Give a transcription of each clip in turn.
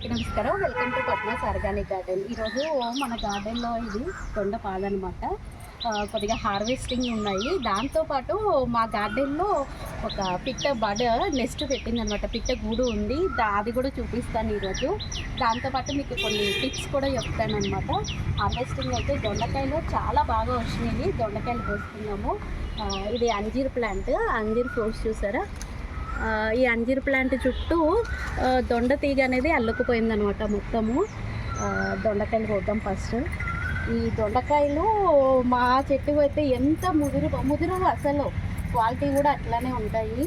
అందరికీ నమస్కారం. Welcome to Padma's organic garden. ఈరోజు మన గార్డెన్లో ఇది కొండ అనమాట కొద్దిగా హార్వెస్టింగ్ ఉన్నాయి. దాంతోపాటు మా గార్డెన్లో ఒక పిట్ట బడ్ నెస్ట్ పెట్టిందనమాట. పిట్ట గూడు ఉంది. దా- అది కూడా చూపిస్తాను ఈరోజు. దాంతోపాటు మీకు కొన్ని టిప్స్ కూడా చెప్తానమాట హార్వెస్టింగ్ అయితే దొండకాయలు చాలా బాగా వచ్చినాయి. దొండకాయలు పోస్తున్నాము ఇది అంజీర్ ప్లాంట్. అంజీర్ ఫ్రూట్స్ చూసారా? ఈ అంజీర్ ప్లాంట్ చుట్టూ దొండ తీగ అనేది అల్లుకుపోయిందనమాట మొత్తము. దొండకాయలు కోద్దాం ఫస్ట్. ఈ దొండకాయలు మా చెట్టుకు అయితే ఎంత ముదురు ముదురు అసలు. క్వాలిటీ కూడా అట్లానే ఉంటాయి.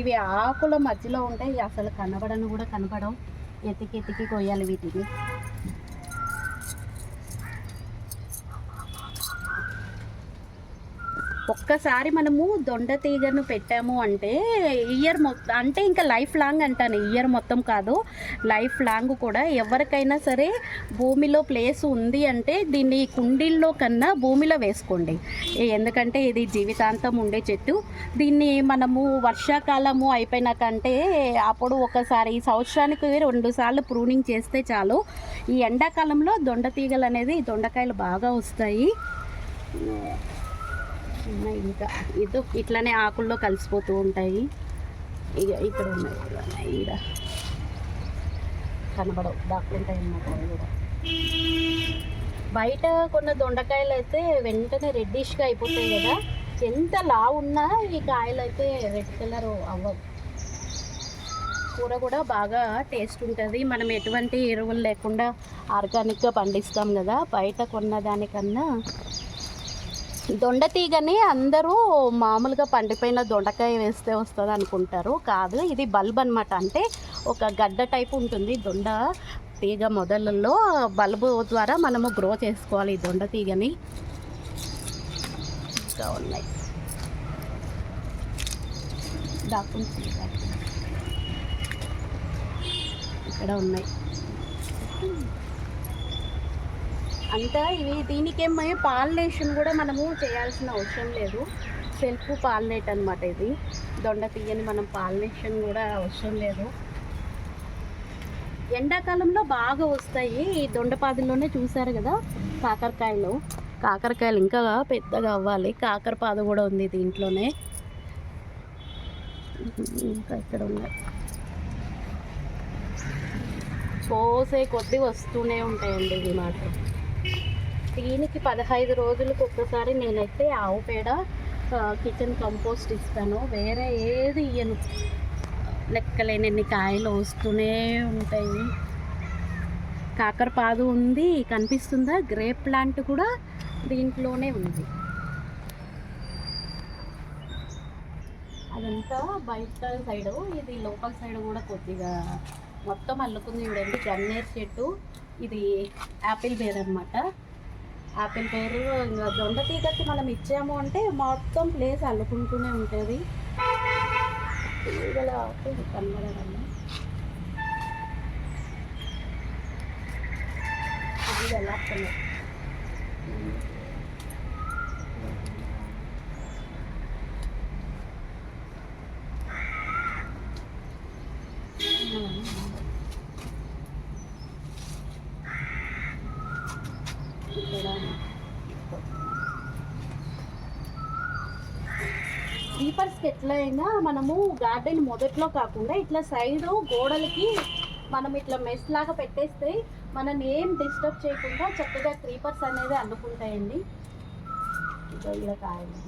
ఇవి ఆకుల మధ్యలో ఉంటాయి అసలు కనబడను కూడా కనబడవు ఎతికి ఎతికి కొయ్యాలి వీటిని. ఒక్కసారి మనము దొండ తీగను పెట్టాము అంటే ఇయర్ మొత్తం అంటే ఇంకా లైఫ్ లాంగ్ అంటాను ఇయర్ మొత్తం కాదు. లైఫ్ లాంగ్ కూడా. ఎవరికైనా సరే భూమిలో ప్లేస్ ఉంది అంటే దీన్ని కుండీల్లో కన్నా భూమిలో వేసుకోండి. ఎందుకంటే ఇది జీవితాంతం ఉండే చెట్టు. దీన్ని మనము వర్షాకాలము అయిపోయినాకంటే అప్పుడు ఒకసారి సంవత్సరానికి రెండు సార్లు ప్రూనింగ్ చేస్తే చాలు. ఈ ఎండాకాలంలో దొండ తీగలు అనేది దొండకాయలు బాగా వస్తాయి. ఉన్నాయి. ఇంకా ఇది ఇట్లానే ఆకుల్లో కలిసిపోతూ ఉంటాయి. ఇక ఇక్కడ ఉన్నాయి. ఇక్కడ కనబడవు. దాక్కుంటాయి అన్నమాట అవి కూడా. బయట కొన్న దొండకాయలు అయితే వెంటనే రెడ్డిష్గా అయిపోతాయి కదా. ఎంత లా ఉన్నా ఈ కాయలు అయితే రెడ్ కలర్ అవ్వవు. కూర కూడా బాగా టేస్ట్ ఉంటుంది. మనం ఎటువంటి ఎరువులు లేకుండా ఆర్గానిక్గా పండిస్తాం కదా. బయట కొన్న దానికన్నా దొండ తీగని అందరూ మామూలుగా పండిపోయిన దొండకాయ వేస్తే వస్తుంది అనుకుంటారు. కాదు ఇది బల్బ్ అనమాట అంటే ఒక గడ్డ టైప్ ఉంటుంది దొండ తీగ మొదలలో. బల్బు ద్వారా మనము గ్రో చేసుకోవాలి ఈ దొండ తీగని. ఇంకా ఉన్నాయి. ఇక్కడ ఉన్నాయి. అంతా ఇవి దీనికేమో పాలినేషన్ కూడా మనము చేయాల్సిన అవసరం లేదు. సెల్ఫ్ పాలినేట్ అనమాట ఇది. దొండ తీయని మనం పాలినేషన్ కూడా అవసరం లేదు. ఎండాకాలంలో బాగా వస్తాయి ఈ దొండపాదుల్లోనే చూసారు కదా కాకరకాయలు. కాకరకాయలు ఇంకా పెద్దగా అవ్వాలి. కాకరపాద కూడా ఉంది దీంట్లోనే. ఇంకా ఇక్కడ ఉన్నాయి. కోసే కొద్దీ వస్తూనే ఉంటాయండి ఇవి మాత్రం. దీనికి పదహైదు రోజులకు ఒక్కసారి నేనైతే ఆవు పేడ కిచెన్ కంపోస్ట్ ఇస్తాను. వేరే ఏది ఇయ్యను. లెక్కలేనన్ని కాయలు వస్తూనే ఉంటాయి. కాకరపాదు ఉంది కనిపిస్తుందా? గ్రేప్ ప్లాంట్ కూడా దీంట్లోనే ఉంది. అదంతా బయట సైడు ఇది లోపల సైడ్ కూడా కొద్దిగా మొత్తం అల్లుకుంది చూడండి. గన్నేరు చెట్టు. ఇది యాపిల్ బేర్ అనమాట ఆపిల్ పేరు ఇంకా దొండ తీగకి మనం ఇచ్చాము అంటే మొత్తం ప్లేస్ అల్లుకుంటూనే ఉంటుంది. తీగల ఆకు ఇది ఎలా వస్తుంది? ఇక్కడ క్రీపర్స్కి ఎట్లా అయినా మనము గార్డెన్ మొదట్లో కాకుండా ఇట్లా సైడ్ గోడలకి మనం ఇట్లా మెస్ లాగా పెట్టేస్తే మనం ఏం డిస్టర్బ్ చేయకుండా చక్కగా క్రీపర్స్ అనేది అల్లుకుంటాయండి ఇలా కాయలు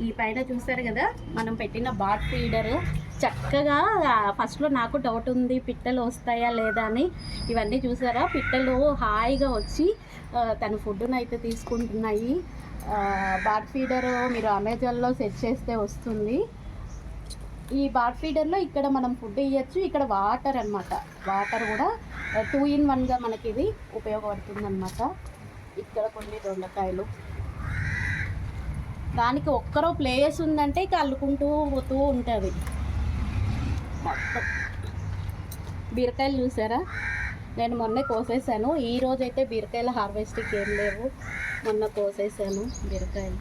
ఈ పైన చూసారు కదా మనం పెట్టిన బాట్ ఫీడర్ చక్కగా ఫస్ట్లో నాకు డౌట్ ఉంది పిట్టలు వస్తాయా లేదా అని. ఇవన్నీ చూసారా? పిట్టలు హాయిగా వచ్చి తన ఫుడ్ను అయితే తీసుకుంటున్నాయి. ఆ, బాట్ ఫీడర్ మీరు అమెజాన్లో సెట్ చేస్తే వస్తుంది. ఈ బాట్ ఫీడర్లో ఇక్కడ మనం ఫుడ్ ఇవ్వచ్చు ఇక్కడ వాటర్ అన్నమాట. వాటర్ కూడా టూ ఇన్ వన్గా మనకి ఇది ఉపయోగపడుతుంది అనమాట ఇక్కడ కొన్ని దొండకాయలు. దానికి ఒక్కరో ప్లేస్ ఉందంటే ఇక అల్లుకుంటూ పోతూ ఉంటుంది. బీరకాయలు చూసారా? నేను మొన్నే కోసేసాను. ఈ రోజైతే బీరకాయల హార్వెస్టింగ్ ఏం లేవు. మొన్న కోసేసాను బీరకాయలు.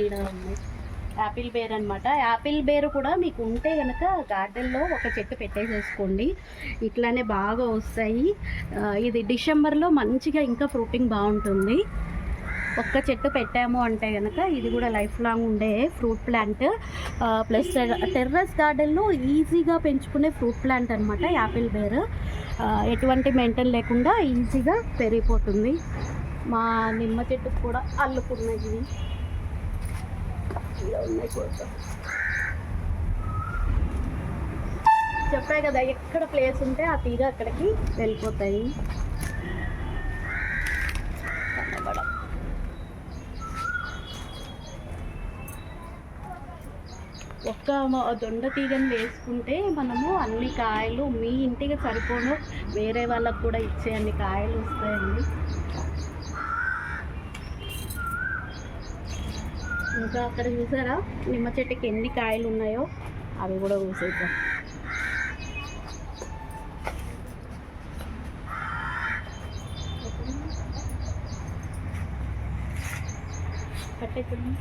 ఈడ యాపిల్ బేర్ అనమాట యాపిల్ బేరు కూడా మీకు ఉంటే కనుక గార్డెన్లో ఒక చెట్టు పెట్టేసేసుకోండి. ఇట్లానే బాగా వస్తాయి. ఇది డిసెంబర్లో మంచిగా ఇంకా ఫ్రూటింగ్ బాగుంటుంది. ఒక్క చెట్టు పెట్టాము అంటే కనుక ఇది కూడా లైఫ్ లాంగ్ ఉండే ఫ్రూట్ ప్లాంట్. ప్లస్ టెర్రస్ గార్డెన్లో ఈజీగా పెంచుకునే ఫ్రూట్ ప్లాంట్ అనమాట యాపిల్ బేర్. ఎటువంటి మెయింటైన్ లేకుండా ఈజీగా పెరిగిపోతుంది. మా నిమ్మ చెట్టుకు కూడా అల్లుకున్నాయి ఇవి. ఇలా ఉన్నాయి కూడా చెప్పా కదా ఎక్కడ ప్లేస్ ఉంటే ఆ తీగ అక్కడికి వెళ్ళిపోతాయి. ఒక్క దొండ తీగని వేసుకుంటే మనము అన్ని కాయలు మీ ఇంటికి సరిపోను. వేరే వాళ్ళకు కూడా ఇచ్చే అన్ని కాయలు వస్తాయండి. ఇంకా అక్కడ చూసారా? నిమ్మ చెట్టుకి ఎన్ని కాయలు ఉన్నాయో? అవి కూడా చూసేద్దాం. కట్టేస్తుంది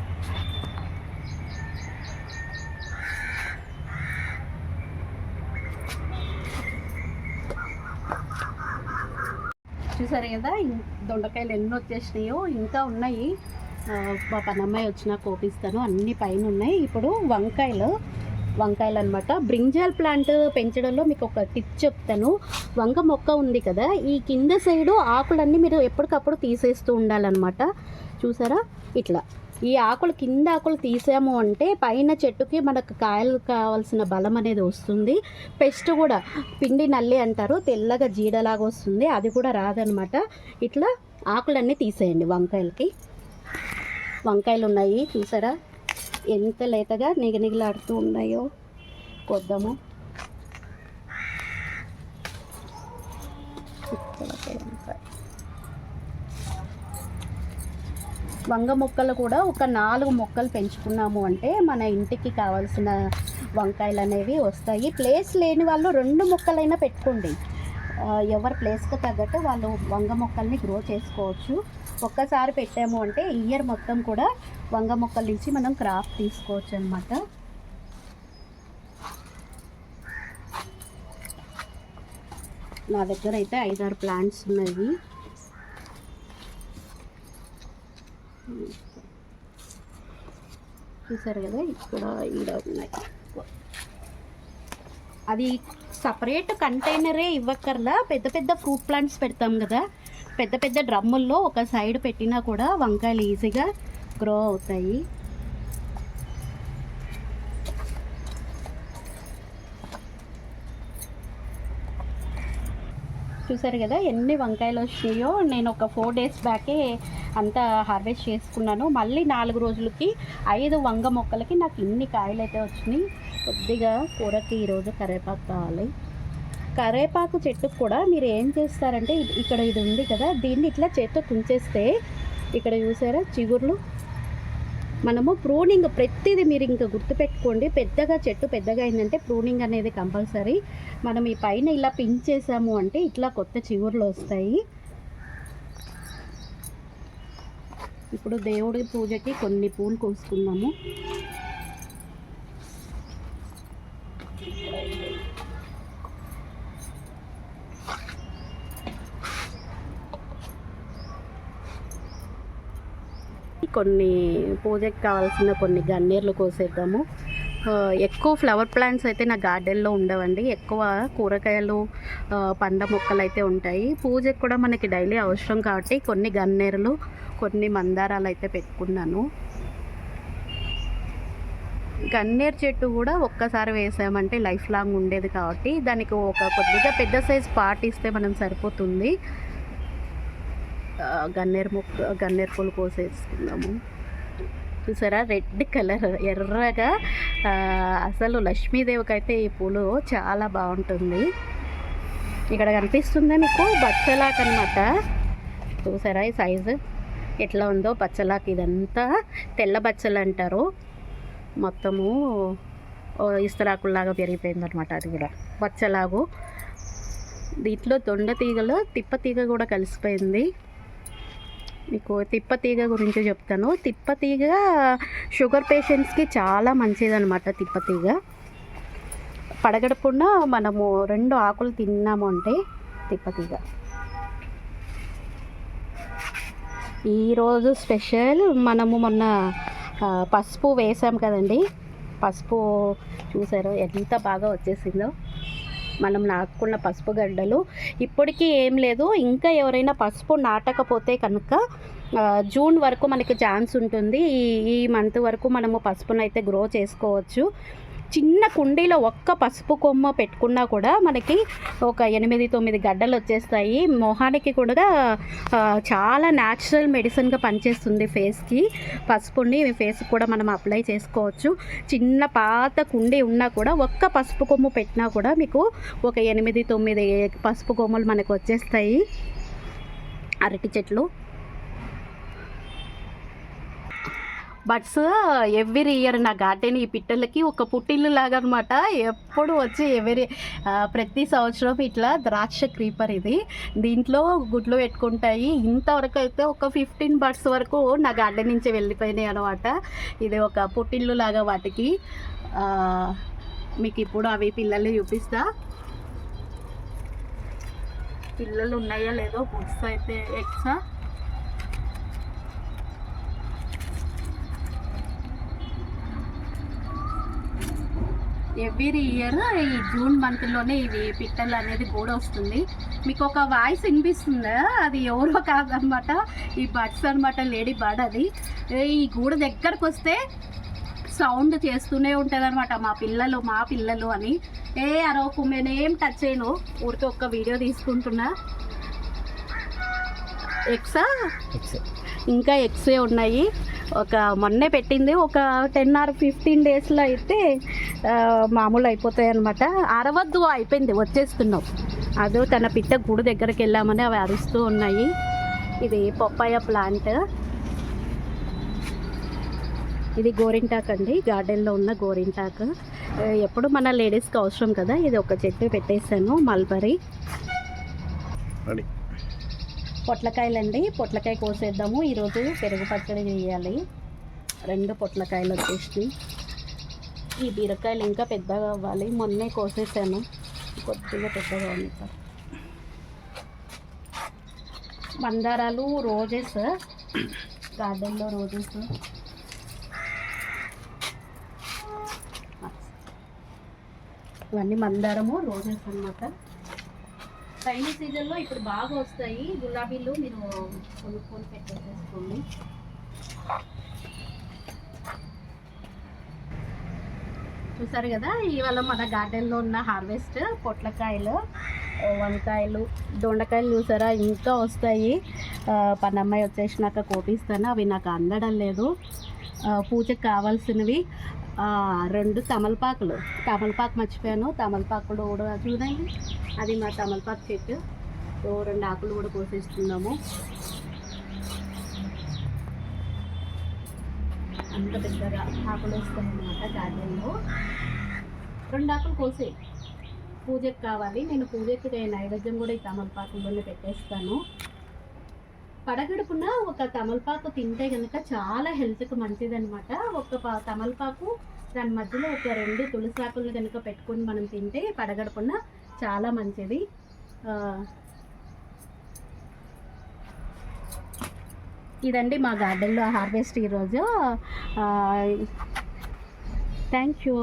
చూసారు కదా దొండకాయలు ఎన్ని వచ్చేసినాయో ఇంకా ఉన్నాయి. మా పనమ్మాయి వచ్చినా కోపిస్తాను అన్ని పైన ఉన్నాయి. ఇప్పుడు వంకాయలు వంకాయలు అనమాట బ్రింజాల్ ప్లాంట్ పెంచడంలో మీకు ఒక టిప్ చెప్తాను. వంక మొక్క ఉంది కదా ఈ కింద సైడు ఆకులన్నీ మీరు ఎప్పటికప్పుడు తీసేస్తూ ఉండాలన్నమాట. చూసారా? ఇట్లా. ఈ ఆకులు కింద ఆకులు తీసాము అంటే పైన చెట్టుకి మనకు కాయలు కావాల్సిన బలం అనేది వస్తుంది. పెస్ట్ కూడా పిండి నల్లి అంటారు తెల్లగా జీడలాగా వస్తుంది. అది కూడా రాదనమాట. ఇట్లా ఆకులన్నీ తీసేయండి వంకాయలకి. వంకాయలు ఉన్నాయి చూసారా? ఎంత లేతగా నిగనిగలాడుతూ ఉన్నాయో. కొద్దాము ఇక్కడ ఒక వంకాయ. వంగ మొక్కలు కూడా ఒక నాలుగు మొక్కలు పెంచుకున్నాము అంటే మన ఇంటికి కావాల్సిన వంకాయలు అనేవి వస్తాయి. ప్లేస్ లేని వాళ్ళు రెండు మొక్కలైనా పెట్టుకోండి. ఎవరి ప్లేస్కి తగ్గట్టు వాళ్ళు వంగ మొక్కల్ని గ్రో చేసుకోవచ్చు. ఒక్కసారి పెట్టాము అంటే ఇయర్ మొత్తం కూడా వంగ మొక్కల నుంచి మనం క్రాప్ తీసుకోవచ్చు అనమాట నా దగ్గర అయితే ఐదారు ప్లాంట్స్ ఉన్నాయి. చూసారు కదా? ఇక్కడ ఈడ ఉన్నాయి. అది సపరేట్ కంటైనరే ఇవ్వక్కర్లా. పెద్ద పెద్ద ఫ్రూట్ ప్లాంట్స్ పెడతాం కదా. పెద్ద పెద్ద డ్రమ్ముల్లో ఒక సైడ్ పెట్టినా కూడా వంకాయలు ఈజీగా గ్రో అవుతాయి. చూసారు కదా? ఎన్ని వంకాయలు వచ్చినాయో? నేను ఒక ఫోర్ డేస్ బ్యాకే అంతా హార్వెస్ట్ చేసుకున్నాను. మళ్ళీ నాలుగు రోజులకి ఐదు వంగ మొక్కలకి నాకు ఇన్ని కాయలు అయితే వచ్చినాయి. కొద్దిగా కూరకి ఈరోజు కరివేపాకు కావాలి. కరివేపాకు చెట్టుకు కూడా మీరు ఏం చేస్తారంటే ఇక్కడ ఇది ఉంది కదా దీన్ని ఇట్లా చేత్తో తుంచేస్తే ఇక్కడ చూసారా చిగుర్లు? మనము ప్రూనింగ్ ప్రతిదీ మీరు ఇంకా గుర్తుపెట్టుకోండి. పెద్దగా చెట్టు పెద్దగా అయిందంటే ప్రూనింగ్ అనేది కంపల్సరీ. మనం ఈ పైన ఇలా పించేసాము అంటే ఇట్లా కొత్త చిగుర్లు వస్తాయి. ఇప్పుడు దేవుడి పూజకి కొన్ని పూలు కోసుకున్నాము కొన్ని పూజకి కావాల్సిన కొన్ని గన్నేర్లు కోసేద్దాము. ఎక్కువ ఫ్లవర్ ప్లాంట్స్ అయితే నా గార్డెన్లో ఉండవండి. ఎక్కువ కూరగాయలు పండ్ల మొక్కలు అయితే ఉంటాయి. పూజకు కూడా మనకి డైలీ అవసరం కాబట్టి కొన్ని గన్నేరులు కొన్ని మందారాలు అయితే పెట్టుకున్నాను. గన్నేరు చెట్టు కూడా ఒక్కసారి వేసామంటే లైఫ్ లాంగ్ ఉండేది కాబట్టి దానికి ఒక కొద్దిగా పెద్ద సైజ్ పార్ట్ ఇస్తే మనం సరిపోతుంది. గన్నేరు మొక్క గన్నేరు పూలు కోసేసుకుందాము. చూసారా? రెడ్ కలర్ ఎర్రగా అసలు లక్ష్మీదేవికి అయితే ఈ పూలు చాలా బాగుంటుంది. ఇక్కడ కనిపిస్తుందా మీకు బచ్చలాక్ అనమాట చూసారా ఈ సైజు? ఎట్లా ఉందో బచ్చలాకు ఇదంతా తెల్ల బచ్చలు అంటారు మొత్తము ఇస్తరాకుల్లాగా పెరిగిపోయిందనమాట అది కూడా. బచ్చలాగు. దీంట్లో దొండ తీగలో తిప్ప తీగ కూడా కలిసిపోయింది. మీకు తిప్పతీగ గురించి చెప్తాను. తిప్పతీగ షుగర్ పేషెంట్స్కి చాలా మంచిదన్నమాట తిప్పతీగ పడగడకుండా మనము రెండు ఆకులు తిన్నాము అంటే తిప్పతీగ ఈరోజు స్పెషల్ మనము మొన్న పసుపు వేసాం కదండి. పసుపు చూసారు ఎంత బాగా వచ్చేసిందో. మనం నాటుకున్న పసుపు గడ్డలు. ఇప్పటికీ ఏం లేదు. ఇంకా ఎవరైనా పసుపు నాటకపోతే కనుక జూన్ వరకు మనకి ఛాన్స్ ఉంటుంది. ఈ ఈ మంత్ వరకు మనము పసుపునైతే గ్రో చేసుకోవచ్చు. చిన్న కుండీలో ఒక్క పసుపు కొమ్మ పెట్టుకున్నా కూడా మనకి ఒక ఎనిమిది తొమ్మిది గడ్డలు వచ్చేస్తాయి. మొహానికి కూడా చాలా న్యాచురల్ మెడిసిన్గా పనిచేస్తుంది ఫేస్కి పసుపుని ఫేస్కి కూడా మనం అప్లై చేసుకోవచ్చు. చిన్న పాత కుండీ ఉన్నా కూడా ఒక్క పసుపు కొమ్ము పెట్టినా కూడా మీకు ఒక ఎనిమిది తొమ్మిది పసుపు కొమ్మలు మనకు వచ్చేస్తాయి. అరటి చెట్లు బట్స్ ఎవ్రీ ఇయర్ నా గార్డెన్ ఈ పిట్టలకి ఒక పుట్టిల్లు లాగా అనమాట ఎప్పుడు వచ్చి ఎవరి ప్రతి సంవత్సరం ఇట్లా ద్రాక్ష క్రీపర్ ఇది. దీంట్లో గుడ్లు పెట్టుకుంటాయి. ఇంతవరకు అయితే ఒక ఫిఫ్టీన్ బర్డ్స్ వరకు నా గార్డెన్ నుంచి వెళ్ళిపోయినాయి అనమాట. ఇది ఒక పుట్టిల్లు లాగా వాటికి మీకు ఇప్పుడు అవి పిల్లల్ని చూపిస్తా. పిల్లలు ఉన్నాయా లేదో బుక్స్ అయితే ఎక్సా. ఎవ్రీ ఇయర్ ఈ జూన్ మంత్లోనే ఇవి పిట్టలు అనేది కూడా వస్తుంది. మీకు ఒక వాయిస్ వినిపిస్తుందా? అది ఎవరో కాదనమాట ఈ బర్డ్స్ అనమాట లేడీ బర్డ్ అది. ఈ గూడు దగ్గరకు వస్తే సౌండ్ చేస్తూనే ఉంటుంది అనమాట మా పిల్లలు మా పిల్లలు అని. ఏ అరవకు నేనేం టచ్ చేయను. ఊరికే ఒక్క వీడియో తీసుకుంటున్నా. ఎక్సా ఇంకా ఎక్సే ఉన్నాయి. ఒక మొన్నే పెట్టింది ఒక టెన్ ఆర్ ఫిఫ్టీన్ డేస్లో అయితే మామూలు అయిపోతాయి అనమాట అరవద్దు అయిపోయింది వచ్చేస్తున్నావు అదో తన పిట్ట గూడు దగ్గరికి వెళ్ళామని అవి అరుస్తూ ఉన్నాయి. ఇది పప్పాయ ప్లాంట్. ఇది గోరింటాక్ అండి. గార్డెన్లో ఉన్న గోరింటాక్. ఎప్పుడు మన లేడీస్కి అవసరం కదా? ఇది ఒక చెట్టు పెట్టేశాను మల్బరీ. పొట్లకాయలండి. పొట్లకాయ కోసేద్దాము. ఈరోజు పెరుగు పచ్చడి చేయాలి. రెండు పొట్లకాయలు వచ్చేసి ఈ బీరకాయలు ఇంకా పెద్దగా అవ్వాలి. మొన్నే కోసేసాను. కొద్దిగా పెద్దగా ఉంది సార్. మందారాలు రోజెస్. గార్డెన్లో రోజెస్. ఇవన్నీ మందారము రోజెస్ అన్నమాట. రైన్ సీజన్లో ఇప్పుడు బాగా వస్తాయి. గులాబీలు మీరు కొనుక్కొని పెట్టేసేసుకోండి. చూసారు కదా ఇవాళ మన గార్డెన్లో ఉన్న హార్వెస్ట్ పొట్లకాయలు వంకాయలు దొండకాయలు చూసారా? ఇంకా వస్తాయి. పన్నమ్మాయి వచ్చేసినాక కోపిస్తాను. అవి నాకు అందడం లేదు. పూజకు కావాల్సినవి రెండు తమలపాకులు. తమలపాకు మర్చిపోయాను. తమలపాకులు కూడా చూడండి. అది మా తమలపాకు చెట్టు. రెండు ఆకులు కూడా కోసేస్తున్నాము. అంత పెద్దగా ఆకులు వస్తాయి గార్డెన్లో. రెండు ఆకులు కోసే. పూజకు కావాలి. నేను పూజకి నైవేద్యం కూడా ఈ తమలపాకుల్లోనే పెట్టేస్తాను. పడగడుపున ఒక తమలపాకు తింటే కనుక చాలా హెల్త్కి మంచిది అనమాట ఒక పా తమలపాకు దాని మధ్యలో ఒక రెండు తులసాకులు కనుక పెట్టుకొని మనం తింటే పడగడుపున చాలా మంచిది. ఇదండి మా గార్డెన్లో హార్వెస్ట్ ఈరోజు. Thank you